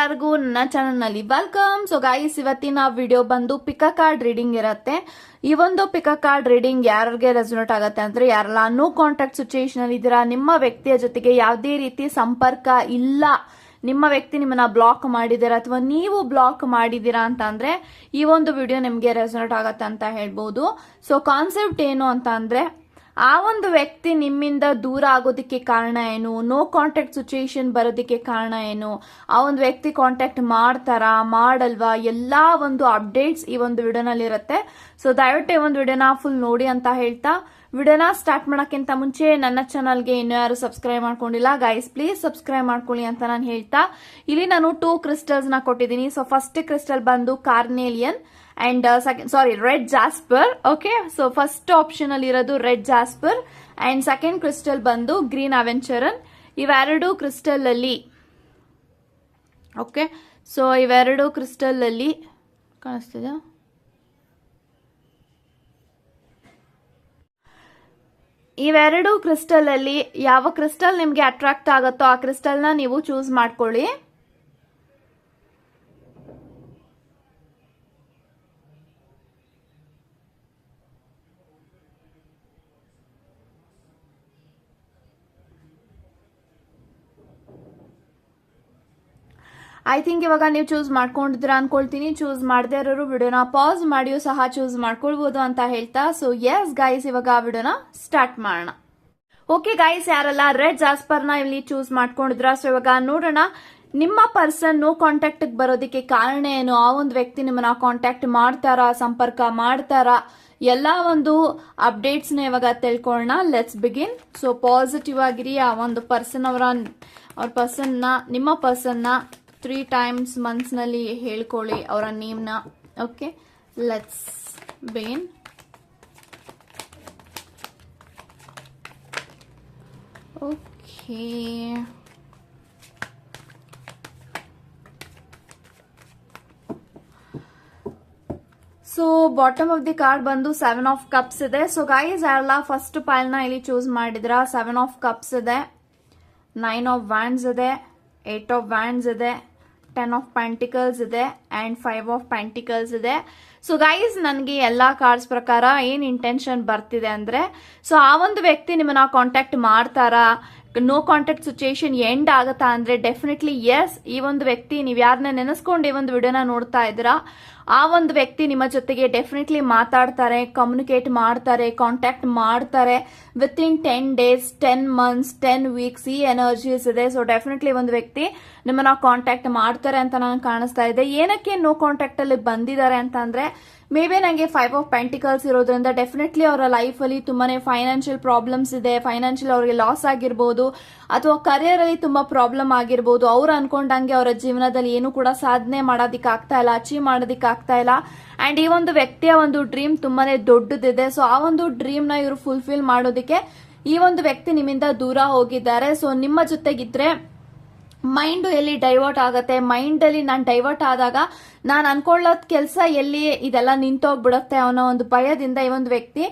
ಎಲ್ಲರಿಗೂ ನನ್ನ ಚಾನಲ್ನಲ್ಲಿ ವೆಲ್ಕಮ್. ಸೊ ಗಾಯ್ಸ್ ಇವತ್ತಿನ ವಿಡಿಯೋ ಬಂದು ಪಿಕ ಕಾರ್ಡ್ ರೀಡಿಂಗ್ ಇರುತ್ತೆ. ಈ ಒಂದು ಪಿಕ ಕಾರ್ಡ್ ರೀಡಿಂಗ್ ಯಾರಿಗೆ ರೆಸೊನೇಟ್ ಆಗುತ್ತೆ ಅಂದ್ರೆ ಯಾರೆಲ್ಲ ನೋ ಕಾಂಟ್ಯಾಕ್ಟ್ ಸಿಚುಯೇಷನ್ ಅಲ್ಲಿ ಇದ್ದೀರಾ, ನಿಮ್ಮ ವ್ಯಕ್ತಿಯ ಜೊತೆಗೆ ಯಾವುದೇ ರೀತಿ ಸಂಪರ್ಕ ಇಲ್ಲ, ನಿಮ್ಮ ವ್ಯಕ್ತಿ ನಿಮ್ಮನ್ನ ಬ್ಲಾಕ್ ಮಾಡಿದ್ದೀರಾ ಅಥವಾ ನೀವು ಬ್ಲಾಕ್ ಮಾಡಿದ್ದೀರಾ ಅಂತ ಅಂದ್ರೆ ಈ ಒಂದು ವಿಡಿಯೋ ನಿಮಗೆ ರೆಸೊನೇಟ್ ಆಗತ್ತೆ ಅಂತ ಹೇಳ್ಬೋದು. ಸೊ ಕಾನ್ಸೆಪ್ಟ್ ಏನು ಅಂತ ಅಂದ್ರೆ ಆ ಒಂದು ವ್ಯಕ್ತಿ ನಿಮ್ಮಿಂದ ದೂರ ಆಗೋದಕ್ಕೆ ಕಾರಣ ಏನು? ನೋ ಕಾಂಟ್ಯಾಕ್ಟ್ ಸಿಚುಯೇಷನ್ ಬರೋದಕ್ಕೆ ಕಾರಣ ಏನು? ಆ ಒಂದು ವ್ಯಕ್ತಿ ಕಾಂಟ್ಯಾಕ್ಟ್ ಮಾಡ್ತಾರಾ? ಮಾಡಲ್ವಾ? ಎಲ್ಲಾ ಒಂದು ಅಪ್ಡೇಟ್ಸ್ ಈ ಒಂದು ವಿಡಿಯೋನಲ್ಲಿ ಇರುತ್ತೆ ಸೊ ದಯವಿಟ್ಟು ಈ ಒಂದು ವಿಡಿಯೋನ ಫುಲ್ ನೋಡಿ ಅಂತ ಹೇಳ್ತಾ, ವಿಡಿಯೋನ ಸ್ಟಾರ್ಟ್ ಮಾಡೋಕ್ಕಿಂತ ಮುಂಚೆ ನನ್ನ ಚಾನಲ್ಗೆ ಇನ್ನೂ ಯಾರು ಸಬ್ಸ್ಕ್ರೈಬ್ ಮಾಡ್ಕೊಂಡಿಲ್ಲ ಗೈಸ್ ಪ್ಲೀಸ್ ಸಬ್ಸ್ಕ್ರೈಬ್ ಮಾಡ್ಕೊಳ್ಳಿ ಅಂತ ನಾನು ಹೇಳ್ತಾ, ಇಲ್ಲಿ ನಾನು ಟೂ ಕ್ರಿಸ್ಟಲ್ಸ್ನ ಕೊಟ್ಟಿದ್ದೀನಿ. ಸೊ ಫಸ್ಟ್ ಕ್ರಿಸ್ಟಲ್ ಬಂದು carnelian and second sorry red jasper okay so first option ಅಲ್ಲಿ ಇರೋದು red jasper and second crystal ಬಂದು ಗ್ರೀನ್ ಅವೆಂಚರನ್ ಇವೆರಡು ಕ್ರಿಸ್ಟಲ್ ಅಲ್ಲಿ ಓಕೆ ಸೊ ಇವೆರಡು ಕ್ರಿಸ್ಟಲ್ ಅಲ್ಲಿ ಕಾಣಿಸ್ತಿದೆ ಇವೆರಡು ಕ್ರಿಸ್ಟಲ್ ಅಲ್ಲಿ ಯಾವ ಕ್ರಿಸ್ಟಲ್ ನಿಮ್ಗೆ ಅಟ್ರಾಕ್ಟ್ ಆಗುತ್ತೋ ಆ ಕ್ರಿಸ್ಟಲ್ನ ನೀವು ಚೂಸ್ ಮಾಡ್ಕೊಳ್ಳಿ ಐ ಥಿಂಕ್ ಇವಾಗ ನೀವು ಚೂಸ್ ಮಾಡ್ಕೊಂಡಿದ್ರ ಅನ್ಕೊಳ್ತೀನಿ. ಚೂಸ್ ಮಾಡದೇ ಇರೋರು ವಿಡಿಯೋನ ಪಾಸ್ ಮಾಡಿಯೂ ಸಹ ಚೂಸ್ ಮಾಡ್ಕೊಳ್ಬಹುದು ಅಂತ ಹೇಳ್ತಾ. ಸೊ ಎಸ್ ಗೈಸ್ ಇವಾಗ ಆ ವಿಡಿಯೋನ ಸ್ಟಾರ್ಟ್ ಮಾಡೋಣ. ಓಕೆ ಗೈಸ್ ಯಾರೆಲ್ಲ ರೆಡ್ ಜಾಸ್ಪರ್ನ ಇಲ್ಲಿ ಚೂಸ್ ಮಾಡ್ಕೊಂಡಿದ್ರ ಸೊ ಇವಾಗ ನೋಡೋಣ. ನಿಮ್ಮ ಪರ್ಸನ್ ನೋ ಕಾಂಟ್ಯಾಕ್ಟ್ ಬರೋದಕ್ಕೆ ಕಾರಣ ಏನು? ಆ ಒಂದು ವ್ಯಕ್ತಿ ನಿಮ್ಮನ್ನ ಕಾಂಟ್ಯಾಕ್ಟ್ ಮಾಡ್ತಾರಾ? ಸಂಪರ್ಕ ಮಾಡ್ತಾರಾ? ಎಲ್ಲ ಒಂದು ಅಪ್ಡೇಟ್ಸ್ನ ಇವಾಗ ತಿಳ್ಕೊಳ್ಳೋಣ. ಲೆಟ್ಸ್ ಬಿಗಿನ್ ಸೊ ಪಾಸಿಟಿವ್ ಆಗಿರಿ. ಆ ಒಂದು ಪರ್ಸನ್ ಅವರ, ಅವ್ರ ಪರ್ಸನ್ನ, ನಿಮ್ಮ ಪರ್ಸನ್ನ ತ್ರೀ ಟೈಮ್ಸ್ ಮಂತ್ಸ್ನಲ್ಲಿ ಹೇಳ್ಕೊಳ್ಳಿ ಅವರ ನೇಮ್ನ okay let's begin okay so bottom of the card ಬಂದು ಸೆವೆನ್ ಆಫ್ ಕಪ್ಸ್ ಇದೆ. ಸೊ ಗೈಸ್ ಎಲ್ಲ ಫಸ್ಟ್ನ ಇಲ್ಲಿ ಚೂಸ್ ಮಾಡಿದ್ರ? ಸೆವೆನ್ ಆಫ್ ಕಪ್ಸ್ ಇದೆ. ನೈನ್ ಆಫ್ ವ್ಯಾಂಡ್ಸ್ ಇದೆ. ಏಟ್ ಆಫ್ ವ್ಯಾಂಡ್ಸ್ ಇದೆ. ಟೆನ್ ಆಫ್ ಪ್ಯಾಂಟಿಕಲ್ಸ್ ಇದೆ ಆ್ಯಂಡ್ ಫೈವ್ ಆಫ್ ಪ್ಯಾಂಟಿಕಲ್ಸ್ ಇದೆ. ಸೊ ಗೈಸ್ ನನಗೆ ಎಲ್ಲ ಕಾರ್ಡ್ಸ್ ಪ್ರಕಾರ ಏನು ಇಂಟೆನ್ಷನ್ ಬರ್ತಿದೆ ಅಂದರೆ ಸೊ ಆ ಒಂದು ವ್ಯಕ್ತಿ ನಿಮ್ಮನ್ನ ಕಾಂಟ್ಯಾಕ್ಟ್ ಮಾಡ್ತಾರಾ? ನೋ ಕಾಂಟ್ಯಾಕ್ಟ್ ಸಿಚುಯೇಷನ್ ಎಂಡ್ ಆಗುತ್ತಾ ಅಂದರೆ ಡೆಫಿನೆಟ್ಲಿ ಎಸ್ ಈ ಒಂದು ವ್ಯಕ್ತಿ ನೀವು ಯಾರನ್ನ ನೆನೆಸ್ಕೊಂಡು ಈ ಒಂದು ವಿಡಿಯೋನ ನೋಡ್ತಾ ಇದ್ದೀರಾ? ಆ ಒಂದು ವ್ಯಕ್ತಿ ನಿಮ್ಮ ಜೊತೆಗೆ ಡೆಫಿನೆಟ್ಲಿ ಮಾತಾಡ್ತಾರೆ ಕಮ್ಯುನಿಕೇಟ್ ಮಾಡ್ತಾರೆ ಕಾಂಟ್ಯಾಕ್ಟ್ ಮಾಡ್ತಾರೆ. Within ten days ten months ten weeks ಈ ಎನರ್ಜೀಸ್ ಇದೆ. ಸೊ ಡೆಫಿನೆಟ್ಲಿ ಒಂದು ವ್ಯಕ್ತಿ ನಿಮ್ಮನ್ನ ಕಾಂಟ್ಯಾಕ್ಟ್ ಮಾಡ್ತಾರೆ ಅಂತ ನನಗೆ ಕಾಣಿಸ್ತಾ ಇದೆ. ಏನಕ್ಕೆ ನೋ ಕಾಂಟ್ಯಾಕ್ಟ್ ಅಲ್ಲಿ ಬಂದಿದ್ದಾರೆ ಅಂತ ಅಂದ್ರೆ ಮೇ ಬಿ ನನಗೆ ಫೈವ್ ಆಫ್ ಪೆಂಟಿಕಲ್ಸ್ ಇರೋದ್ರಿಂದ ಡೆಫಿನೆಟ್ಲಿ ಅವರ ಲೈಫಲ್ಲಿ ತುಂಬಾನೇ ಫೈನಾನ್ಷಿಯಲ್ ಪ್ರಾಬ್ಲಮ್ಸ್ ಇದೆ. ಫೈನಾನ್ಷಿಯಲ್ ಅವರಿಗೆ ಲಾಸ್ ಆಗಿರ್ಬೋದು, ಅಥವಾ ಕರಿಯರ್ ಅಲ್ಲಿ ತುಂಬಾ ಪ್ರಾಬ್ಲಮ್ ಆಗಿರ್ಬೋದು. ಅವ್ರು ಅನ್ಕೊಂಡಂಗೆ ಅವರ ಜೀವನದಲ್ಲಿ ಏನು ಕೂಡ ಸಾಧನೆ ಮಾಡೋದಿಕ್ಕಾಗ್ತಾ ಇಲ್ಲ ಅಚೀವ್ ಮಾಡೋದಿಕ್ಕೆ ಆಗ್ತಾ ಇಲ್ಲ. ಅಂಡ್ ಈ ಒಂದು ವ್ಯಕ್ತಿಯ ಒಂದು ಡ್ರೀಮ್ ತುಂಬಾನೇ ದೊಡ್ಡದಿದೆ. ಸೊ ಆ ಒಂದು ಡ್ರೀಮ್ನ ಇವರು ಫುಲ್ಫಿಲ್ ಮಾಡೋದಕ್ಕೆ ಈ ಒಂದು ವ್ಯಕ್ತಿ ನಿಮ್ಮಿಂದ ದೂರ ಹೋಗಿದ್ದಾರೆ. ಸೊ ನಿಮ್ಮ ಜೊತೆಗಿದ್ರೆ ಮೈಂಡ್ ಎಲ್ಲಿ ಡೈವರ್ಟ್ ಆಗುತ್ತೆ? ಮೈಂಡ್ ಅಲ್ಲಿ ನಾನು ಡೈವರ್ಟ್ ಆದಾಗ ನಾನು ಅನ್ಕೊಳ್ಳೋದ್ ಕೆಲಸ ಎಲ್ಲಿ ಇದೆಲ್ಲ ನಿಂತೋಗ್ಬಿಡುತ್ತೆ ಅನ್ನೋ ಒಂದು ಭಯದಿಂದ ಈ ಒಂದು ವ್ಯಕ್ತಿ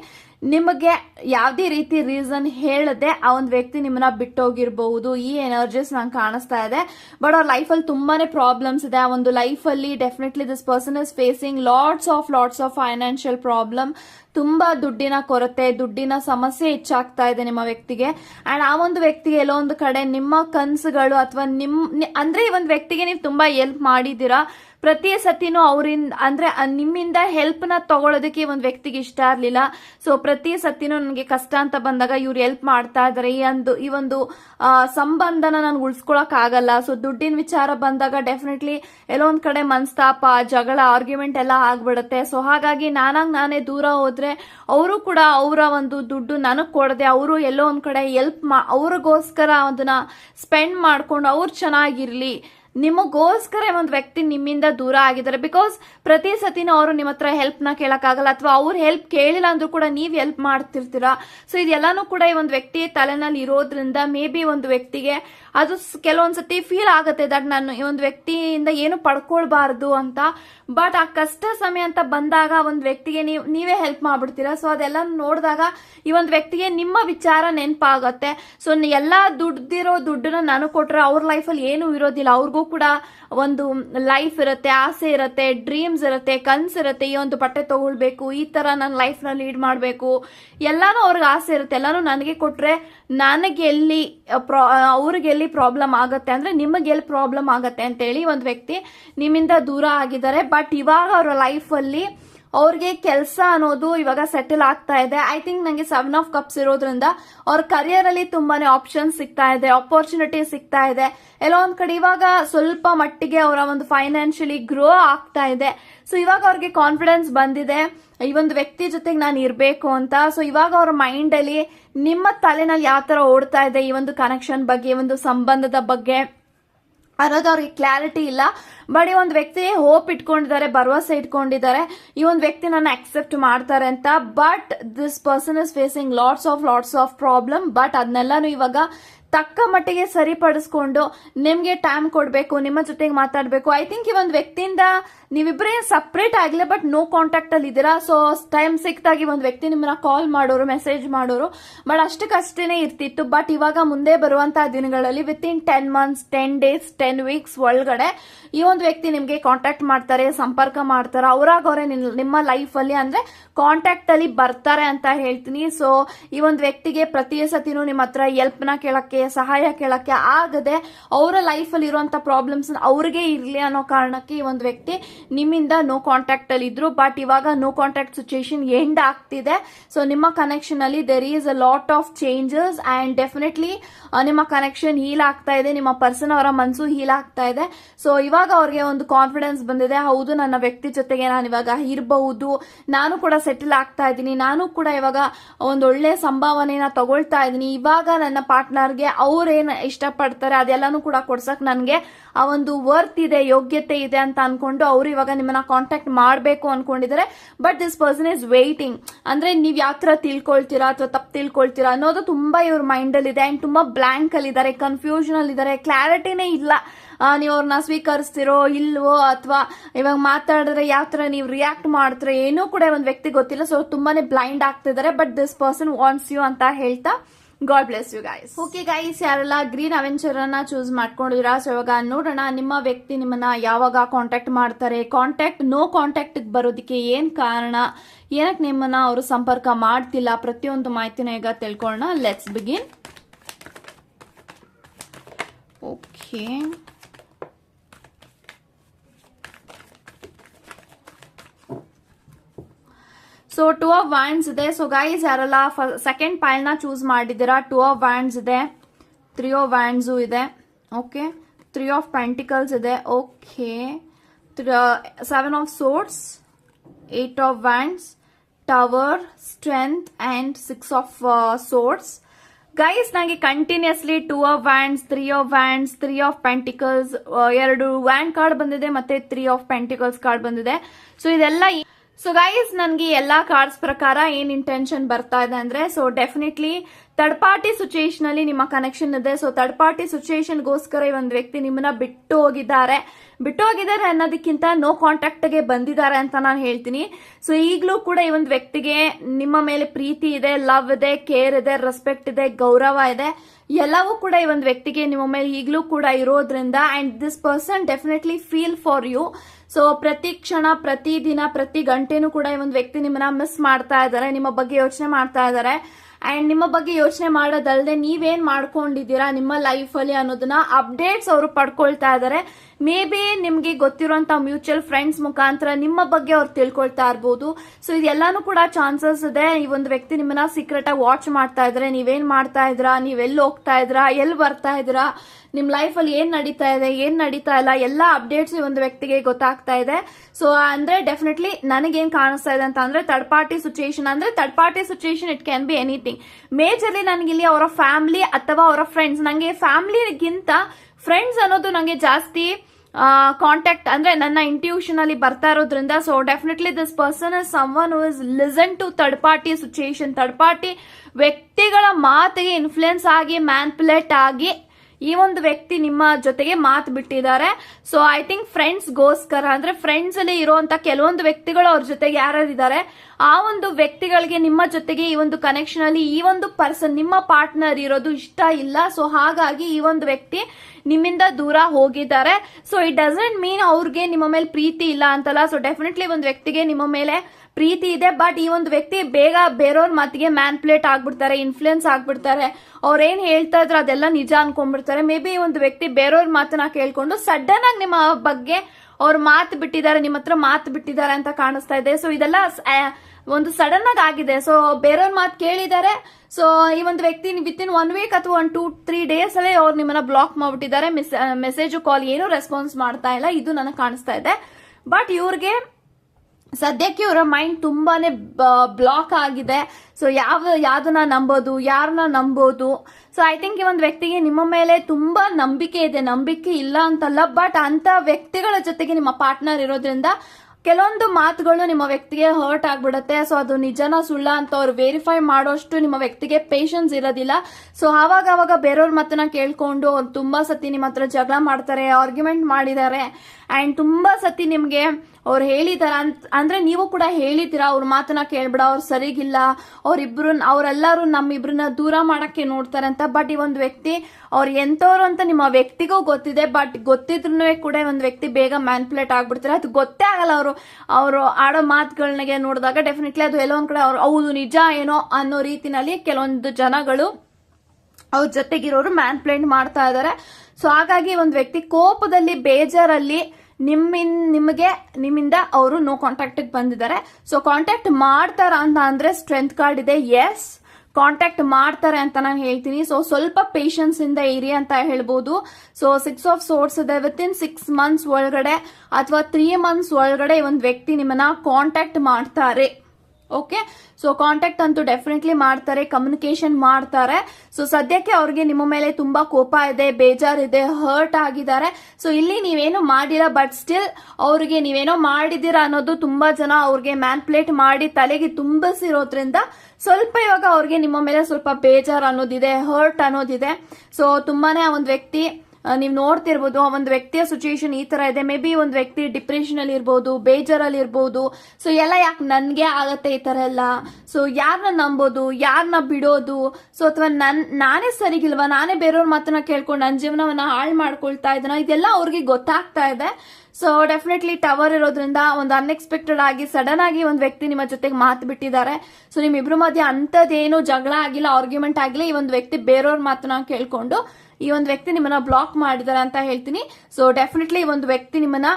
ನಿಮಗೆ ಯಾವುದೇ ರೀತಿ ರೀಸನ್ ಹೇಳದೆ ಆ ಒಂದು ವ್ಯಕ್ತಿ ನಿಮ್ಮನ್ನ ಬಿಟ್ಟೋಗಿರ್ಬಹುದು, ಈ ಎನರ್ಜೀಸ್ ನಂಗೆ ಕಾಣಿಸ್ತಾ ಇದೆ. ಬಟ್ ಅವ್ರ ಲೈಫಲ್ಲಿ ತುಂಬಾನೇ ಪ್ರಾಬ್ಲಮ್ಸ್ ಇದೆ. ಆ ಒಂದು ಲೈಫಲ್ಲಿ definitely this person is facing lots of lots of financial problem ತುಂಬಾ ದುಡ್ಡಿನ ಕೊರತೆ, ದುಡ್ಡಿನ ಸಮಸ್ಯೆ ಹೆಚ್ಚಾಗ್ತಾ ಇದೆ ನಿಮ್ಮ ವ್ಯಕ್ತಿಗೆ. ಅಂಡ್ ಆ ಒಂದು ವ್ಯಕ್ತಿಗೆ ಎಲ್ಲೋ ಒಂದು ಕಡೆ ನಿಮ್ಮ ಕನಸುಗಳು ಅಥವಾ ನಿಮ್ ಅಂದ್ರೆ ಈ ಒಂದು ವ್ಯಕ್ತಿಗೆ ನೀವು ತುಂಬಾ ಹೆಲ್ಪ್ ಮಾಡಿದ್ದೀರಾ? ಪ್ರತಿ ಸತಿನೂ ಅವರಿಂದ ಅಂದ್ರೆ ನಿಮ್ಮಿಂದ ಹೆಲ್ಪ್ನ ತಗೊಳ್ಳೋದಕ್ಕೆ ಒಂದು ವ್ಯಕ್ತಿಗೆ ಇಷ್ಟ ಇರ್ಲಿಲ್ಲ ಸೊ ಪ್ರತಿ ಸತಿನೂ ನನಗೆ ಕಷ್ಟ ಅಂತ ಬಂದಾಗ ಇವ್ರು ಹೆಲ್ಪ್ ಮಾಡ್ತಾ ಇದಾರೆ. ಈ ಒಂದು ಈ ಒಂದು ಸಂಬಂಧನ ನಾನು ಉಳಿಸ್ಕೊಳಕ್ ಆಗಲ್ಲ. ಸೊ ದುಡ್ಡಿನ ವಿಚಾರ ಬಂದಾಗ ಡೆಫಿನೆಟ್ಲಿ ಎಲ್ಲೋ ಕಡೆ ಮನಸ್ತಾಪ, ಜಗಳ ಆರ್ಗ್ಯುಮೆಂಟ್ ಎಲ್ಲ ಆಗ್ಬಿಡುತ್ತೆ. ಸೊ ಹಾಗಾಗಿ ನಾನಾಗ್ ನಾನೇ ದೂರ ಹೋದ್ರೆ ಅವರು ಕೂಡ ಅವರ ಒಂದು ದುಡ್ಡು ನನಗೆ ಕೊಡದೆ, ಅವರು ಎಲ್ಲೋ ಒಂದ್ ಕಡೆ ಹೆಲ್ಪ್ ಮಾ, ಅವ್ರಿಗೋಸ್ಕರ ಅದನ್ನ ಸ್ಪೆಂಡ್ ಮಾಡ್ಕೊಂಡು ಅವ್ರು ಚೆನ್ನಾಗಿರ್ಲಿ. ನಿಮಗೋಸ್ಕರ ಒಂದು ವ್ಯಕ್ತಿ ನಿಮ್ಮಿಂದ ದೂರ ಆಗಿದ್ದಾರೆ. ಬಿಕಾಸ್ ಪ್ರತಿ ಸತಿನೂ ಅವರು ನಿಮ್ಮ ಹತ್ರ ಹೆಲ್ಪ್ನ ಕೇಳಕ್ಕಾಗಲ್ಲ, ಅಥವಾ ಅವ್ರು ಹೆಲ್ಪ್ ಕೇಳಿಲ್ಲ ಅಂದ್ರೂ ಕೂಡ ನೀವ್ ಹೆಲ್ಪ್ ಮಾಡ್ತಿರ್ತೀರಾ. ಸೊ ಇದೆಲ್ಲಾನು ಕೂಡ ಈ ಒಂದು ವ್ಯಕ್ತಿ ತಲೆನಲ್ಲಿ ಇರೋದ್ರಿಂದ ಮೇ ಬಿ ಒಂದು ವ್ಯಕ್ತಿಗೆ ಅದು ಕೆಲವೊಂದ್ಸತಿ ಫೀಲ್ ಆಗುತ್ತೆ ದಟ್ ನಾನು ಈ ಒಂದು ವ್ಯಕ್ತಿಯಿಂದ ಏನು ಪಡ್ಕೊಳ್ಬಾರ್ದು ಅಂತ. ಬಟ್ ಆ ಕಷ್ಟ ಸಮಯ ಅಂತ ಬಂದಾಗ ಒಂದು ವ್ಯಕ್ತಿಗೆ ನೀವು, ನೀವೇ ಹೆಲ್ಪ್ ಮಾಡ್ಬಿಡ್ತೀರಾ. ಸೊ ಅದೆಲ್ಲ ನೋಡಿದಾಗ ಈ ಒಂದು ವ್ಯಕ್ತಿಗೆ ನಿಮ್ಮ ವಿಚಾರ ನೆನಪಾಗತ್ತೆ. ಸೊ ಎಲ್ಲಾ ದುಡ್ದಿರೋ ದುಡ್ಡನ್ನ ನಾನು ಕೊಟ್ರೆ ಅವ್ರ ಲೈಫಲ್ಲಿ ಏನು ಇರೋದಿಲ್ಲ. ಅವ್ರಿಗೂ ಕೂಡ ಒಂದು ಲೈಫ್ ಇರುತ್ತೆ, ಆಸೆ ಇರುತ್ತೆ ಡ್ರೀಮ್ಸ್ ಇರುತ್ತೆ, ಕನ್ಸ್ ಇರುತ್ತೆ, ಈ ಒಂದು ಬಟ್ಟೆ ತಗೊಳ್ಬೇಕು, ಈ ತರ ನನ್ನ ಲೈಫ್ನ ಲೀಡ್ ಮಾಡಬೇಕು. ಎಲ್ಲಾನು ಅವ್ರಿಗೆ ಆಸೆ ಇರುತ್ತೆ, ಎಲ್ಲಾನು ನನಗೆ ಕೊಟ್ರೆ ನನಗೆ ಎಲ್ಲಿ ಪ್ರಾ- ಅವ್ರಿಗೆ ಎಲ್ಲಿ ಪ್ರಾಬ್ಲಮ್ ಆಗುತ್ತೆ ಅಂದ್ರೆ ನಿಮಗೆ ಎಲ್ಲಿ ಪ್ರಾಬ್ಲಮ್ ಆಗತ್ತೆ ಅಂತೇಳಿ ಒಂದು ವ್ಯಕ್ತಿ ನಿಮ್ಮಿಂದ ದೂರ ಆಗಿದ್ದಾರೆ. ಬಟ್ ಇವಾಗ ಅವರ ಲೈಫ್ ಅಲ್ಲಿ ಅವ್ರಿಗೆ ಕೆಲಸ ಅನ್ನೋದು ಇವಾಗ ಸೆಟಲ್ ಆಗ್ತಾ ಇದೆ. ಐ ಥಿಂಕ್ ನಂಗೆ ಸೆವೆನ್ ಆಫ್ ಕಪ್ಸ್ ಇರೋದ್ರಿಂದ ಅವ್ರ ಕರಿಯರ್ ಅಲ್ಲಿ ತುಂಬಾನೇ ಆಪ್ಷನ್ ಸಿಗ್ತಾ ಇದೆ ಅಪರ್ಚುನಿಟಿ ಸಿಗ್ತಾ ಇದೆ. ಎಲ್ಲೋ ಒಂದ್ ಕಡೆ ಇವಾಗ ಸ್ವಲ್ಪ ಮಟ್ಟಿಗೆ ಅವರ ಒಂದು ಫೈನಾನ್ಷಿಯಲಿ ಗ್ರೋ ಆಗ್ತಾ ಇದೆ. ಸೊ ಇವಾಗ ಅವ್ರಿಗೆ ಕಾನ್ಫಿಡೆನ್ಸ್ ಬಂದಿದೆ. ಈ ಒಂದು ವ್ಯಕ್ತಿ ಜೊತೆಗೆ ನಾನು ಇರಬೇಕು ಅಂತ. ಸೊ ಇವಾಗ ಅವ್ರ ಮೈಂಡ್ ಅಲ್ಲಿ ನಿಮ್ಮ ತಲೆನಲ್ಲಿ ಯಾವ ತರ ಓಡ್ತಾ ಇದೆ ಈ ಒಂದು ಕನೆಕ್ಷನ್ ಬಗ್ಗೆ, ಈ ಒಂದು ಸಂಬಂಧದ ಬಗ್ಗೆ. ಅನ್ನೋದು ಅವ್ರಿಗೆ ಕ್ಲಾರಿಟಿ ಇಲ್ಲ. ಬಟ್ ಈ ಒಂದು ವ್ಯಕ್ತಿ ಹೋಪ್ ಇಟ್ಕೊಂಡಿದ್ದಾರೆ, ಭರವಸೆ ಇಟ್ಕೊಂಡಿದ್ದಾರೆ. ಈ ಒಂದು ವ್ಯಕ್ತಿ ನನ್ನ ಅಕ್ಸೆಪ್ಟ್ ಮಾಡ್ತಾರೆ ಅಂತ. But this person is facing lots of lots of problem but ಅದನ್ನೆಲ್ಲಾನು ಇವಾಗ ತಕ್ಕ ಮಟ್ಟಿಗೆ ಸರಿಪಡಿಸ್ಕೊಂಡು ನಿಮ್ಗೆ ಟೈಮ್ ಕೊಡಬೇಕು, ನಿಮ್ಮ ಜೊತೆಗೆ ಮಾತಾಡಬೇಕು. ಐ ಥಿಂಕ್ ಈ ಒಂದು ವ್ಯಕ್ತಿಯಿಂದ ನೀವಿಬ್ಬರೇ ಸಪ್ರೇಟ್ ಆಗಲಿ ಬಟ್ ನೋ ಕಾಂಟ್ಯಾಕ್ಟ್ ಅಲ್ಲಿ ಇದ್ದೀರಾ. ಸೊ ಟೈಮ್ ಸಿಕ್ತಾಗಿ ಒಂದು ವ್ಯಕ್ತಿ ನಿಮ್ಮನ್ನ ಕಾಲ್ ಮಾಡೋರು ಮೆಸೇಜ್ ಮಾಡೋರು, ಬಟ್ ಅಷ್ಟಕ್ಕಷ್ಟೇನೆ ಇರ್ತಿತ್ತು. ಬಟ್ ಇವಾಗ ಮುಂದೆ ಬರುವಂತ ದಿನಗಳಲ್ಲಿ within ten months ten days ten weeks ಒಳಗಡೆ ಈ ಒಂದು ವ್ಯಕ್ತಿ ನಿಮಗೆ ಕಾಂಟ್ಯಾಕ್ಟ್ ಮಾಡ್ತಾರೆ, ಸಂಪರ್ಕ ಮಾಡ್ತಾರೆ. ಅವರಾಗವರೇ ನಿಮ್ಮ ಲೈಫ್ ಅಲ್ಲಿ ಅಂದ್ರೆ ಕಾಂಟ್ಯಾಕ್ಟ್ ಅಲ್ಲಿ ಬರ್ತಾರೆ ಅಂತ ಹೇಳ್ತೀನಿ. ಸೊ ಈ ಒಂದು ವ್ಯಕ್ತಿಗೆ ಪ್ರತಿ ಸತಿನೂ ನಿಮ್ಮ ಹತ್ರ ಹೆಲ್ಪ್ನ ಕೇಳಕ್ಕೆ, ಸಹಾಯ ಕೇಳಕ್ಕೆ ಆಗದೆ ಅವರ ಲೈಫ್ ಅಲ್ಲಿ ಇರುವಂತ ಪ್ರಾಬ್ಲಮ್ಸ್ ಅವ್ರಿಗೆ ಇರ್ಲಿ ಅನ್ನೋ ಕಾರಣಕ್ಕೆ ಈ ಒಂದು ವ್ಯಕ್ತಿ ನಿಮ್ಮಿಂದ ನೋ ಕಾಂಟ್ಯಾಕ್ಟ್ ಅಲ್ಲಿ ಇದ್ರು. ಬಟ್ ಇವಾಗ ನೋ ಕಾಂಟ್ಯಾಕ್ಟ್ ಸಿಚುಯೇಷನ್ ಎಂಡ್ ಆಗ್ತಿದೆ. ಸೊ ನಿಮ್ಮ ಕನೆಕ್ಷನ್ ಅಲ್ಲಿ there is a lot of changes and definitely ನಿಮ್ಮ ಕನೆಕ್ಷನ್ ಹೀಲ್ ಆಗ್ತಾ ಇದೆ. ನಿಮ್ಮ ಪರ್ಸನ್ ಅವರ ಮನಸ್ಸು ಹೀಲ್ ಆಗ್ತಾ ಇದೆ. ಸೊ ಇವಾಗ ಅವ್ರಿಗೆ ಒಂದು ಕಾನ್ಫಿಡೆನ್ಸ್ ಬಂದಿದೆ. ಹೌದು, ನನ್ನ ವ್ಯಕ್ತಿ ಜೊತೆಗೆ ನಾನು ಇವಾಗ ಇರಬಹುದು. ನಾನು ಕೂಡ ಸೆಟಲ್ ಆಗ್ತಾ ಇದ್ದೀನಿ. ನಾನು ಕೂಡ ಇವಾಗ ಒಂದು ಒಳ್ಳೆ ಸಂಭಾವನೆನ ತಗೊಳ್ತಾ ಇದ್ದೀನಿ. ಇವಾಗ ನನ್ನ ಪಾರ್ಟ್ನರ್ಗೆ ಅವ್ರೇನು ಇಷ್ಟಪಡ್ತಾರೆ ಅದೆಲ್ಲಾನು ಕೂಡ ಕೊಡ್ಸಕ್ ನನಗೆ ಆ ಒಂದು ವರ್ತ್ ಇದೆ, ಯೋಗ್ಯತೆ ಇದೆ ಅಂತ ಅನ್ಕೊಂಡು ಅವ್ರು ಇವಾಗ ನಿಮ್ಮನ್ನ ಕಾಂಟ್ಯಾಕ್ಟ್ ಮಾಡಬೇಕು ಅನ್ಕೊಂಡಿದ್ದಾರೆ. But this person is waiting ಅಂದ್ರೆ ನೀವು ಯಾವ ಥರ ತಿಳ್ಕೊಳ್ತೀರಾ ಅಥವಾ ತಪ್ಪು ತಿಳ್ಕೊಳ್ತೀರಾ ಅನ್ನೋದು ತುಂಬಾ ಇವ್ರ ಮೈಂಡ್ ಅಲ್ಲಿ ಇದೆ ಅಂಡ್ ತುಂಬಾ ಬ್ಲಾಂಕ್ ಅಲ್ಲಿ ಇದ್ದಾರೆ ಕನ್ಫ್ಯೂಷನ್ ಅಲ್ಲಿ ಇದ್ದಾರೆ ಕ್ಲಾರಿಟಿನೇ ಇಲ್ಲ. ನೀವು ಅವ್ರನ್ನ ಸ್ವೀಕರಿಸ್ತಿರೋ ಇಲ್ವೋ ಅಥವಾ ಇವಾಗ ಮಾತಾಡಿದ್ರೆ ಯಾವ ತರ ನೀವು ರಿಯಾಕ್ಟ್ ಮಾಡ್ತೀರೋ ಏನೂ ಕೂಡ ಒಂದು ವ್ಯಕ್ತಿ ಗೊತ್ತಿಲ್ಲ. ಸೊ ತುಂಬಾನೇ ಬ್ಲೈಂಡ್ ಆಗ್ತಿದ್ದಾರೆ. But this person wants you ಅಂತ ಹೇಳ್ತಾ God bless you guys okay guys ಯಾರೆಲ್ಲ ಗ್ರೀನ್ ಅವೆಂಚರ್ ಅನ್ನ ಚೂಸ್ ಮಾಡ್ಕೊಂಡಿದ್ದೀರಾ? ಸೊ ಇವಾಗ ನೋಡೋಣ ನಿಮ್ಮ ವ್ಯಕ್ತಿ ನಿಮ್ಮನ್ನ ಯಾವಾಗ ಕಾಂಟ್ಯಾಕ್ಟ್ ಮಾಡ್ತಾರೆ. ಕಾಂಟ್ಯಾಕ್ಟ್ ನೋ ಕಾಂಟ್ಯಾಕ್ಟ್ ಬರೋದಕ್ಕೆ ಏನ್ ಕಾರಣ? ಏನಕ್ಕೆ ನಿಮ್ಮನ್ನ ಅವರು ಸಂಪರ್ಕ ಮಾಡ್ತಿಲ್ಲ? ಪ್ರತಿಯೊಂದು ಮಾಹಿತಿನ ಈಗ ತಿಳ್ಕೊಳ್ಳೋಣ. Let's begin okay so two of wands ಇದೆ. ಸೊ ಗೈಸ್ ಯಾರೆಲ್ಲ ಸೆಕೆಂಡ್ ಪೈಲ್ನ ಚೂಸ್ ಮಾಡಿದ್ದೀರಾ? ಟೂ ಆಫ್ ವ್ಯಾಂಡ್ಸ್ ಇದೆ. ತ್ರೀ ಆಫ್ ವ್ಯಾಂಡ್ಸು ಇದೆ. ಓಕೆ ತ್ರೀ ಆಫ್ ಪೆಂಟಿಕಲ್ಸ್ ಇದೆ. Okay seven of swords eight of wands tower strength and six of swords guys ನನಗೆ continuously two of wands three of wands three of pentacles ಎರಡು wand card ಬಂದಿದೆ, ಮತ್ತೆ three of pentacles card ಬಂದಿದೆ. So ಇದೆಲ್ಲ so guys ನನಗೆ ಎಲ್ಲಾ cards ಪ್ರಕಾರ ಏನ್ ಇಂಟೆನ್ಷನ್ ಬರ್ತಾ ಇದೆ ಅಂದ್ರೆ so definitely third party situation ಅಲ್ಲಿ ನಿಮ್ಮ ಕನೆಕ್ಷನ್ ಇದೆ. ಸೊ ಥರ್ಡ್ ಪಾರ್ಟಿ ಸಿಚುಯೇಷನ್ಗೋಸ್ಕರ ಈ ಒಂದು ವ್ಯಕ್ತಿ ನಿಮ್ಮನ್ನ ಬಿಟ್ಟು ಹೋಗಿದ್ದಾರೆ. ಬಿಟ್ಟು ಹೋಗಿದ್ದಾರೆ ಅನ್ನೋದಕ್ಕಿಂತ ನೋ ಕಾಂಟ್ಯಾಕ್ಟ್ಗೆ ಬಂದಿದ್ದಾರೆ ಅಂತ ನಾನು ಹೇಳ್ತೀನಿ. ಸೊ ಈಗಲೂ ಕೂಡ ಈ ಒಂದು ವ್ಯಕ್ತಿಗೆ ನಿಮ್ಮ ಮೇಲೆ ಪ್ರೀತಿ ಇದೆ ಲವ್ ಇದೆ ಕೇರ್ ಇದೆ ರೆಸ್ಪೆಕ್ಟ್ ಇದೆ, ಗೌರವ ಇದೆ. ಎಲ್ಲವೂ ಕೂಡ ಈ ಒಂದು ವ್ಯಕ್ತಿಗೆ ನಿಮ್ಮ ಮೇಲೆ ಈಗಲೂ ಕೂಡ ಇರೋದ್ರಿಂದ and this person definitely feel for you so ಪ್ರತಿ ಕ್ಷಣ, ಪ್ರತಿ ದಿನ, ಪ್ರತಿ ಗಂಟೆನೂ ಕೂಡ ಈ ಒಂದು ವ್ಯಕ್ತಿ ನಿಮ್ಮನ್ನ ಮಿಸ್ ಮಾಡ್ತಾ ಇದ್ದಾರೆ, ನಿಮ್ಮ ಬಗ್ಗೆ ಯೋಚನೆ ಮಾಡ್ತಾ ಇದ್ದಾರೆ. ಅಂಡ್ ನಿಮ್ಮ ಬಗ್ಗೆ ಯೋಚನೆ ಮಾಡೋದಲ್ಲದೆ ನೀವೇನ್ ಮಾಡ್ಕೊಂಡಿದ್ದೀರಾ ನಿಮ್ಮ ಲೈಫ್ ಅಲ್ಲಿ ಅನ್ನೋದನ್ನ ಅಪ್ಡೇಟ್ಸ್ ಅವರು ಪಡ್ಕೊಳ್ತಾ ಇದ್ದಾರೆ. ಮೇ ಬಿ ನಿಮ್ಗೆ ಗೊತ್ತಿರುವಂತ ಮ್ಯೂಚುವಲ್ ಫ್ರೆಂಡ್ಸ್ ಮುಖಾಂತರ ನಿಮ್ಮ ಬಗ್ಗೆ ಅವ್ರು ತಿಳ್ಕೊಳ್ತಾ ಇರ್ಬೋದು. ಸೊ ಇದೆಲ್ಲಾನು ಕೂಡ ಚಾನ್ಸಸ್ ಇದೆ. ಈ ಒಂದು ವ್ಯಕ್ತಿ ನಿಮ್ಮನ್ನ ಸೀಕ್ರೆಟ್ ಆಗಿ ವಾಚ್ ಮಾಡ್ತಾ ಇದ್ರೆ ನೀವೇನ್ ಮಾಡ್ತಾ ಇದ್ರಾ ನೀವೆಲ್ಲಿ ಹೋಗ್ತಾ ಇದ್ರಾ ಎಲ್ಲಿ ಬರ್ತಾ ಇದ್ರಾ ನಿಮ್ ಲೈಫ್ ಅಲ್ಲಿ ಏನ್ ನಡೀತಾ ಇದೆ, ಏನ್ ನಡೀತಾ ಇಲ್ಲ, ಎಲ್ಲ ಅಪ್ಡೇಟ್ಸ್ ಒಂದು ವ್ಯಕ್ತಿಗೆ ಗೊತ್ತಾಗ್ತಾ ಇದೆ. ಸೊ ಅಂದ್ರೆ ಡೆಫಿನೆಟ್ಲಿ ನನಗೇನ್ ಕಾಣಿಸ್ತಾ ಇದೆ ಅಂತ ಅಂದ್ರೆ ಥರ್ಡ್ ಪಾರ್ಟಿ ಸಿಚುಯೇಷನ್ ಅಂದ್ರೆ third party situation it can be anything majorly ನನಗಿಲ್ಲಿ ಅವರ ಫ್ಯಾಮಿಲಿ ಅಥವಾ ಅವರ ಫ್ರೆಂಡ್ಸ್ ನಂಗೆ ಫ್ಯಾಮಿಲಿಗಿಂತ ಫ್ರೆಂಡ್ಸ್ ಅನ್ನೋದು ನಂಗೆ ಜಾಸ್ತಿ ಕಾಂಟ್ಯಾಕ್ಟ್ ಅಂದ್ರೆ ನನ್ನ ಇಂಟ್ಯೂಷನ್ ಅಲ್ಲಿ ಬರ್ತಾ ಇರೋದ್ರಿಂದ so definitely this person is someone who is listen to third party situation third party ವ್ಯಕ್ತಿಗಳ ಮಾತಿಗೆ ಇನ್ಫ್ಲುಯೆನ್ಸ್ ಆಗಿ ಮ್ಯಾನ್ಪುಲೇಟ್ ಆಗಿ ಈ ಒಂದು ವ್ಯಕ್ತಿ ನಿಮ್ಮ ಜೊತೆಗೆ ಮಾತು ಬಿಟ್ಟಿದ್ದಾರೆ. ಸೊ ಐ ಥಿಂಕ್ ಫ್ರೆಂಡ್ಸ್ಗೋಸ್ಕರ ಅಂದ್ರೆ ಫ್ರೆಂಡ್ಸ್ ಅಲ್ಲಿ ಇರುವಂತ ಕೆಲವೊಂದು ವ್ಯಕ್ತಿಗಳು ಅವ್ರ ಜೊತೆಗೆ ಯಾರ್ಯಾರು ಇದ್ದಾರೆ ಆ ಒಂದು ವ್ಯಕ್ತಿಗಳಿಗೆ ನಿಮ್ಮ ಜೊತೆಗೆ ಈ ಒಂದು ಕನೆಕ್ಷನ್ ಅಲ್ಲಿ ಈ ಒಂದು ಪರ್ಸನ್ ನಿಮ್ಮ ಪಾರ್ಟ್ನರ್ ಇರೋದು ಇಷ್ಟ ಇಲ್ಲ. ಸೊ ಹಾಗಾಗಿ ಈ ಒಂದು ವ್ಯಕ್ತಿ ನಿಮ್ಮಿಂದ ದೂರ ಹೋಗಿದ್ದಾರೆ. ಸೊ ಇಟ್ ಡಸಂಟ್ ಮೀನ್ ಅವ್ರಿಗೆ ನಿಮ್ಮ ಮೇಲೆ ಪ್ರೀತಿ ಇಲ್ಲ ಅಂತಲ್ಲ. ಸೊ ಡೆಫಿನೆಟ್ಲಿ ಒಂದು ವ್ಯಕ್ತಿಗೆ ನಿಮ್ಮ ಮೇಲೆ ಪ್ರೀತಿ ಇದೆ ಬಟ್ ಈ ಒಂದು ವ್ಯಕ್ತಿ ಬೇಗ ಬೇರೆಯವ್ರ ಮಾತಿಗೆ ಮ್ಯಾನ್ಪ್ಲೇಟ್ ಆಗ್ಬಿಡ್ತಾರೆ ಇನ್ಫ್ಲುಯೆನ್ಸ್ ಆಗ್ಬಿಡ್ತಾರೆ. ಅವ್ರ ಏನ್ ಹೇಳ್ತಾ ಇದ್ರು ಅದೆಲ್ಲ ನಿಜ ಅನ್ಕೊಂಡ್ಬಿಡ್ತಾರೆ. ಮೇ ಬಿ ಒಂದು ವ್ಯಕ್ತಿ ಬೇರೆಯವ್ರ ಮಾತನ್ನ ಕೇಳ್ಕೊಂಡು ಸಡನ್ ಆಗಿ ನಿಮ್ಮ ಬಗ್ಗೆ ಅವ್ರ ಮಾತು ಬಿಟ್ಟಿದ್ದಾರೆ, ನಿಮ್ಮ ಹತ್ರ ಮಾತು ಬಿಟ್ಟಿದ್ದಾರೆ ಅಂತ ಕಾಣಿಸ್ತಾ ಇದೆ. ಸೊ ಇದೆಲ್ಲ ಒಂದು ಸಡನ್ ಆಗಿ ಆಗಿದೆ. ಸೊ ಬೇರೆಯವ್ರ ಮಾತು ಕೇಳಿದ್ದಾರೆ. ಸೊ ಈ ಒಂದು ವ್ಯಕ್ತಿ ವಿತ್ ಇನ್ ಒನ್ ವೀಕ್ ಅಥವಾ ಒನ್ ಟೂ ತ್ರೀ ಡೇಸ್ ಅಲ್ಲೇ ಅವ್ರು ನಿಮ್ಮನ್ನ ಬ್ಲಾಕ್ ಮಾಡ್ಬಿಟ್ಟಿದ್ದಾರೆ. ಮೆಸೇಜ್ ಕಾಲ್ ಏನು ರೆಸ್ಪಾನ್ಸ್ ಮಾಡ್ತಾ ಇಲ್ಲ. ಇದು ನನಗೆ ಕಾಣಿಸ್ತಾ ಇದೆ. ಬಟ್ ಇವ್ರಿಗೆ ಸದ್ಯಕ್ಕೆ ಇವರ ಮೈಂಡ್ ತುಂಬಾನೇ ಬ್ಲಾಕ್ ಆಗಿದೆ. ಸೊ ಯಾವ, ಯಾವ್ದನ್ನ ನಂಬೋದು ಯಾರನ್ನ ನಂಬೋದು. ಸೊ ಐ ಥಿಂಕ್ ಈ ಒಂದು ವ್ಯಕ್ತಿಗೆ ನಿಮ್ಮ ಮೇಲೆ ತುಂಬಾ ನಂಬಿಕೆ ಇದೆ. ನಂಬಿಕೆ ಇಲ್ಲ ಅಂತಲ್ಲ ಬಟ್ ಅಂತ ವ್ಯಕ್ತಿಗಳ ಜೊತೆಗೆ ನಿಮ್ಮ ಪಾರ್ಟ್ನರ್ ಇರೋದ್ರಿಂದ ಕೆಲವೊಂದು ಮಾತುಗಳು ನಿಮ್ಮ ವ್ಯಕ್ತಿಗೆ ಹರ್ಟ್ ಆಗ್ಬಿಡುತ್ತೆ. ಸೊ ಅದು ನಿಜನ ಸುಳ್ಳ ಅಂತ ಅವ್ರು ವೆರಿಫೈ ಮಾಡೋಷ್ಟು ನಿಮ್ಮ ವ್ಯಕ್ತಿಗೆ ಪೇಷನ್ಸ್ ಇರೋದಿಲ್ಲ. ಸೊ ಆವಾಗ ಅವಾಗ ಬೇರೆಯವ್ರ ಮಾತನ್ನ ಕೇಳ್ಕೊಂಡು ಅವ್ರು ತುಂಬಾ ಸತಿ ನಿಮ್ಮ ಹತ್ರ ಜಗಳ ಮಾಡ್ತಾರೆ ಆರ್ಗ್ಯುಮೆಂಟ್ ಮಾಡಿದ್ದಾರೆ. ಅಂಡ್ ತುಂಬಾ ಸತಿ ನಿಮ್ಗೆ ಅವ್ರು ಹೇಳಿದಾರ ಅಂದ್ರೆ ನೀವು ಕೂಡ ಹೇಳಿದ್ದೀರಾ ಅವ್ರ ಮಾತನ್ನ ಕೇಳ್ಬಿಡ, ಅವ್ರು ಸರಿಗಿಲ್ಲ. ಅವ್ರಿಬ್ರು, ಅವರೆಲ್ಲರೂ ನಮ್ಮಿಬ್ರನ್ನ ದೂರ ಮಾಡಕ್ಕೆ ನೋಡ್ತಾರೆ ಅಂತ. ಬಟ್ ಈ ಒಂದು ವ್ಯಕ್ತಿ, ಅವ್ರು ಎಂತವ್ರು ಅಂತ ನಿಮ್ಮ ವ್ಯಕ್ತಿಗೂ ಗೊತ್ತಿದೆ. ಬಟ್ ಗೊತ್ತಿದ್ರು ಕೂಡ ಒಂದು ವ್ಯಕ್ತಿ ಬೇಗ ಮ್ಯಾನ್ಪುಲೇಟ್ ಆಗ್ಬಿಡ್ತಾರೆ. ಅದು ಗೊತ್ತೇ ಆಗಲ್ಲ ಅವರು. ಅವರು ಆಡೋ ಮಾತುಗಳನ್ನ ನೋಡಿದಾಗ ಡೆಫಿನೆಟ್ಲಿ ಅದು ಎಲ್ಲೋ ಒಂದ್ ಕಡೆ ಅವ್ರು, ಹೌದು, ನಿಜ ಏನೋ ಅನ್ನೋ ರೀತಿನಲ್ಲಿ ಕೆಲವೊಂದು ಜನಗಳು ಅವ್ರ ಜೊತೆಗಿರೋರು ಮ್ಯಾನ್ಪ್ಲೇಟ್ ಮಾಡ್ತಾ ಇದ್ದಾರೆ ಸೊ ಹಾಗಾಗಿ ಒಂದು ವ್ಯಕ್ತಿ ಕೋಪದಲ್ಲಿ ಬೇಜಾರಲ್ಲಿ ನಿಮ್ಮಿನ್, ನಿಮಗೆ, ನಿಮ್ಮಿಂದ ಅವರು ನೋ ಕಾಂಟ್ಯಾಕ್ಟಿಗೆ ಬಂದಿದ್ದಾರೆ. ಸೊ ಕಾಂಟ್ಯಾಕ್ಟ್ ಮಾಡ್ತಾರ ಅಂತ ಅಂದರೆ ಸ್ಟ್ರೆಂತ್ ಕಾರ್ಡ್ ಇದೆ ಎಸ್ ಕಾಂಟ್ಯಾಕ್ಟ್ ಮಾಡ್ತಾರೆ ಅಂತ ನಾನು ಹೇಳ್ತೀನಿ. ಸೊ ಸ್ವಲ್ಪ ಪೇಷನ್ಸ್ ಇಂದ ಇರಿ ಅಂತ ಹೇಳ್ಬೋದು. ಸೊ ಸಿಕ್ಸ್ ಆಫ್ ಸೋರ್ಸ್ ಇದೆ. ವಿತ್ ಇನ್ ಸಿಕ್ಸ್ ಮಂತ್ಸ್ ಒಳಗಡೆ ಅಥವಾ ತ್ರೀ ಮಂತ್ಸ್ ಒಳಗಡೆ ಒಂದು ವ್ಯಕ್ತಿ ನಿಮ್ಮನ್ನ ಕಾಂಟ್ಯಾಕ್ಟ್ ಮಾಡ್ತಾರೆ. ಓಕೆ ಸೊ ಕಾಂಟ್ಯಾಕ್ಟ್ ಅಂತೂ ಡೆಫಿನೆಟ್ಲಿ ಮಾಡ್ತಾರೆ ಕಮ್ಯುನಿಕೇಶನ್ ಮಾಡ್ತಾರೆ. ಸೊ ಸದ್ಯಕ್ಕೆ ಅವ್ರಿಗೆ ನಿಮ್ಮ ಮೇಲೆ ತುಂಬಾ ಕೋಪ ಇದೆ ಬೇಜಾರಿದೆ ಹರ್ಟ್ ಆಗಿದ್ದಾರೆ. ಸೊ ಇಲ್ಲಿ ನೀವೇನು ಮಾಡಿಲ್ಲ ಬಟ್ ಸ್ಟಿಲ್ ಅವ್ರಿಗೆ ನೀವೇನೋ ಮಾಡಿದ್ದೀರಾ ಅನ್ನೋದು ತುಂಬಾ ಜನ ಅವ್ರಿಗೆ ಮ್ಯಾನ್ಪ್ಲೇಟ್ ಮಾಡಿ ತಲೆಗೆ ತುಂಬಿಸಿರೋದ್ರಿಂದ ಸ್ವಲ್ಪ ಇವಾಗ ಅವ್ರಿಗೆ ನಿಮ್ಮ ಮೇಲೆ ಸ್ವಲ್ಪ ಬೇಜಾರ್ ಅನ್ನೋದಿದೆ ಹರ್ಟ್ ಅನ್ನೋದಿದೆ. ಸೊ ತುಂಬಾನೇ ಒಂದು ವ್ಯಕ್ತಿ ನೀವು ನೋಡ್ತಿರ್ಬೋದು, ಆ ಒಂದು ವ್ಯಕ್ತಿಯ ಸಿಚುಯೇಷನ್ ಈ ತರ ಇದೆ. ಮೇ ಬಿ ಒಂದು ವ್ಯಕ್ತಿ ಡಿಪ್ರೆಷನ್ ಅಲ್ಲಿ ಇರ್ಬೋದು, ಬೇಜಾರಲ್ಲಿ ಇರ್ಬೋದು. ಸೊ ಎಲ್ಲ ಯಾಕೆ ನನ್ಗೆ ಆಗತ್ತೆ ಈ ತರ ಎಲ್ಲ? ಸೊ ಯಾರನ್ನ ನಂಬೋದು ಯಾರನ್ನ ಬಿಡೋದು? ಸೊ ಅಥವಾ ನನ್, ನಾನೇ ಸರಿಗಿಲ್ವಾ? ನಾನೇ ಬೇರೆಯವ್ರ ಮಾತನ್ನ ಕೇಳ್ಕೊಂಡು ನನ್ನ ಜೀವನವನ್ನ ಹಾಳು ಮಾಡ್ಕೊಳ್ತಾ ಇದ್ದಾನ? ಇದೆಲ್ಲ ಅವ್ರಿಗೆ ಗೊತ್ತಾಗ್ತಾ ಇದೆ. ಸೊ ಡೆಫಿನೆಟ್ಲಿ ಟವರ್ ಇರೋದ್ರಿಂದ ಒಂದು ಅನ್ಎಕ್ಸ್ಪೆಕ್ಟೆಡ್ ಆಗಿ ಸಡನ್ ಆಗಿ ಒಂದು ವ್ಯಕ್ತಿ ನಿಮ್ಮ ಜೊತೆಗೆ ಮಾತು ಬಿಟ್ಟಿದ್ದಾರೆ. ಸೊ ನಿಮ್ಮಿಬ್ರು ಮಧ್ಯೆ ಅಂಥದ್ದೇನು ಜಗಳ ಆಗಿಲ್ಲ ಆರ್ಗ್ಯುಮೆಂಟ್ ಆಗಿಲ್ಲ. ಈ ಒಂದು ವ್ಯಕ್ತಿ ಬೇರೆಯವ್ರ ಮಾತನ್ನ ಕೇಳ್ಕೊಂಡು ಈ ಒಂದು ವ್ಯಕ್ತಿ ನಿಮ್ಮನ್ನ ಬ್ಲಾಕ್ ಮಾಡಿದ್ದಾರೆ ಅಂತ ಹೇಳ್ತೀನಿ. ಸೊ ಡೆಫಿನೆಟ್ಲಿ ಈ ಒಂದು ವ್ಯಕ್ತಿ ನಿಮ್ಮನ್ನ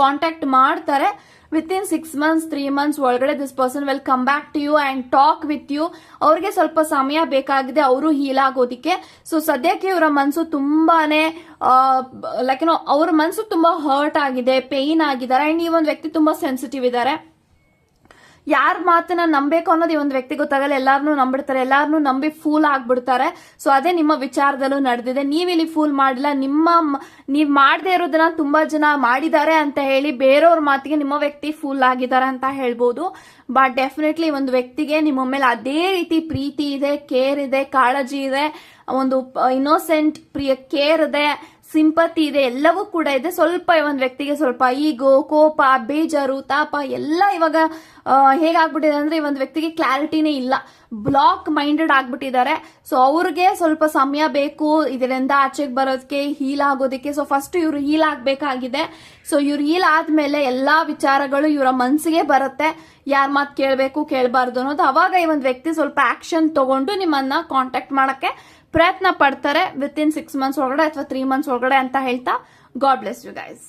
ಕಾಂಟ್ಯಾಕ್ಟ್ ಮಾಡ್ತಾರೆ. Within six months three months ಒಳಗಡೆ this person will come back to you and talk with you ಅವ್ರಿಗೆ ಸ್ವಲ್ಪ ಸಮಯ ಬೇಕಾಗಿದೆ, ಅವರು ಹೀಲ್ ಆಗೋದಿಕ್ಕೆ. ಸೊ ಸದ್ಯಕ್ಕೆ ಇವರ ಮನಸ್ಸು ತುಂಬಾನೇ ಲೈಕ್ ಏನೋ ಅವ್ರ ಮನಸ್ಸು ತುಂಬಾ ಹರ್ಟ್ ಆಗಿದೆ ಪೇನ್ ಆಗಿದ್ದಾರೆ. ಅಂಡ್ ಈ ಒಂದು ವ್ಯಕ್ತಿ ತುಂಬಾ ಸೆನ್ಸಿಟಿವ್ ಇದ್ದಾರೆ. ಯಾರ ಮಾತನ್ನ ನಂಬೇಕು ಅನ್ನೋದು ಈ ಒಂದು ವ್ಯಕ್ತಿ ಗೊತ್ತಾಗಲ್ಲ. ಎಲ್ಲಾರನ್ನೂ ನಂಬಿಡ್ತಾರೆ. ಎಲ್ಲಾರನ್ನೂ ನಂಬಿ ಫೂಲ್ ಆಗ್ಬಿಡ್ತಾರೆ. ಸೊ ಅದೇ ನಿಮ್ಮ ವಿಚಾರದಲ್ಲೂ ನಡೆದಿದೆ. ನೀವಿಲ್ಲಿ ಫೂಲ್ ಮಾಡಿಲ್ಲ. ನಿಮ್ಮ ನೀವ್ ಮಾಡದೇ ಇರೋದನ್ನ ತುಂಬಾ ಜನ ಮಾಡಿದ್ದಾರೆ ಅಂತ ಹೇಳಿ ಬೇರೆಯವ್ರ ಮಾತಿಗೆ ನಿಮ್ಮ ವ್ಯಕ್ತಿ ಫೂಲ್ ಆಗಿದ್ದಾರೆ ಅಂತ ಹೇಳ್ಬೋದು. ಬಟ್ ಡೆಫಿನೆಟ್ಲಿ ಒಂದು ವ್ಯಕ್ತಿಗೆ ನಿಮ್ಮ ಮೇಲೆ ಅದೇ ರೀತಿ ಪ್ರೀತಿ ಇದೆ ಕೇರ್ ಇದೆ, ಕಾಳಜಿ ಇದೆ. ಒಂದು ಇನ್ನೋಸೆಂಟ್ ಪ್ರಿಯ ಕೇರ್ ಇದೆ. ಸಿಂಪತಿ ಇದೆ, ಎಲ್ಲವೂ ಕೂಡ ಇದೆ. ಸ್ವಲ್ಪ ಒಂದು ವ್ಯಕ್ತಿಗೆ ಸ್ವಲ್ಪ ಈಗೋ ಕೋಪ, ಬೇಜಾರು, ತಾಪ ಎಲ್ಲ ಇವಾಗ ಹೇಗಾಗ್ಬಿಟ್ಟಿದೆ ಅಂದ್ರೆ ಈ ಒಂದು ವ್ಯಕ್ತಿಗೆ ಕ್ಲಾರಿಟಿನೇ ಇಲ್ಲ. Block minded ಆಗ್ಬಿಟ್ಟಿದ್ದಾರೆ. ಸೊ ಅವ್ರಿಗೆ ಸ್ವಲ್ಪ ಸಮಯ ಬೇಕು. ಇದರಿಂದ ಆಚೆಗೆ ಬರೋದಕ್ಕೆ ಹೀಲ್ ಆಗೋದಕ್ಕೆ. ಸೊ ಫಸ್ಟ್ ಇವ್ರು ಹೀಲ್ ಆಗ್ಬೇಕಾಗಿದೆ. ಸೊ ಇವ್ರು ಹೀಲ್ ಆದ್ಮೇಲೆ ಎಲ್ಲಾ ವಿಚಾರಗಳು ಇವರ ಮನ್ಸಿಗೆ ಬರುತ್ತೆ. ಯಾರ ಮಾತು ಕೇಳಬೇಕು, ಕೇಳಬಾರ್ದು ಅನ್ನೋದು. ಅವಾಗ ಈ ಒಂದು ವ್ಯಕ್ತಿ ಸ್ವಲ್ಪ ಆಕ್ಷನ್ ತಗೊಂಡು ನಿಮ್ಮನ್ನ ಕಾಂಟ್ಯಾಕ್ಟ್ ಮಾಡಕ್ಕೆ ಪ್ರಯತ್ನ ಪಡ್ತಾರೆ ವಿತ್ ಇನ್ ಸಿಕ್ಸ್ ಮಂತ್ಸ್ ಒಳಗಡೆ ಅಥವಾ ತ್ರೀ ಮಂತ್ಸ್ ಒಳಗಡೆ ಅಂತ ಹೇಳ್ತಾ ಗಾಡ್ ಬ್ಲೆಸ್ ಯು ಗೈಸ್